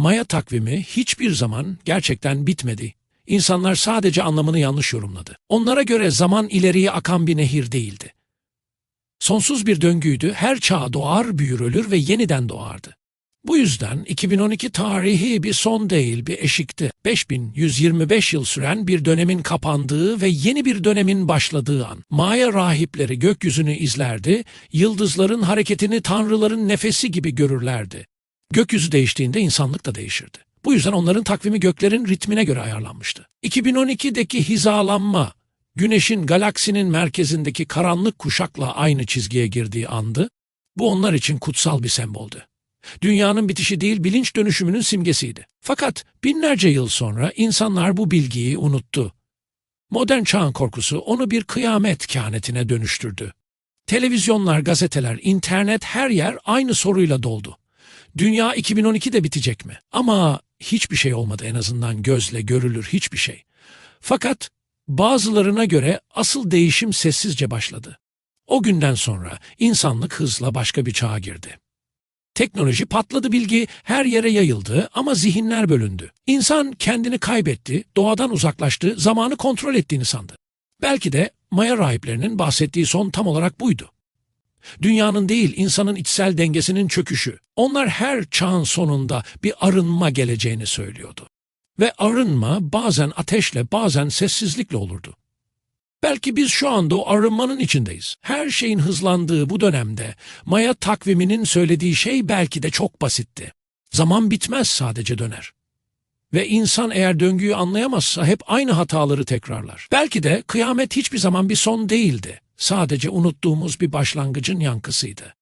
Maya takvimi hiçbir zaman gerçekten bitmedi. İnsanlar sadece anlamını yanlış yorumladı. Onlara göre zaman ileriye akan bir nehir değildi. Sonsuz bir döngüydü, her çağ doğar, büyür, ölür ve yeniden doğardı. Bu yüzden 2012 tarihi bir son değil, bir eşikti. 5125 yıl süren bir dönemin kapandığı ve yeni bir dönemin başladığı an. Maya rahipleri gökyüzünü izlerdi, yıldızların hareketini tanrıların nefesi gibi görürlerdi. Gökyüzü değiştiğinde insanlık da değişirdi. Bu yüzden onların takvimi göklerin ritmine göre ayarlanmıştı. 2012'deki hizalanma, güneşin galaksinin merkezindeki karanlık kuşakla aynı çizgiye girdiği andı. Bu onlar için kutsal bir semboldü. Dünyanın bitişi değil bilinç dönüşümünün simgesiydi. Fakat binlerce yıl sonra insanlar bu bilgiyi unuttu. Modern çağın korkusu onu bir kıyamet kehanetine dönüştürdü. Televizyonlar, gazeteler, internet her yer aynı soruyla doldu. Dünya 2012'de bitecek mi? Ama hiçbir şey olmadı en azından gözle görülür hiçbir şey. Fakat bazılarına göre asıl değişim sessizce başladı. O günden sonra insanlık hızla başka bir çağa girdi. Teknoloji patladı bilgi her yere yayıldı ama zihinler bölündü. İnsan kendini kaybetti, doğadan uzaklaştı, zamanı kontrol ettiğini sandı. Belki de Maya rahiplerinin bahsettiği son tam olarak buydu. Dünyanın değil insanın içsel dengesinin çöküşü. Onlar her çağın sonunda bir arınma geleceğini söylüyordu. Ve arınma bazen ateşle bazen sessizlikle olurdu. Belki biz şu anda o arınmanın içindeyiz. Her şeyin hızlandığı bu dönemde Maya takviminin söylediği şey belki de çok basitti. Zaman bitmez sadece döner. Ve insan eğer döngüyü anlayamazsa hep aynı hataları tekrarlar. Belki de kıyamet hiçbir zaman bir son değildi. Sadece unuttuğumuz bir başlangıcın yankısıydı.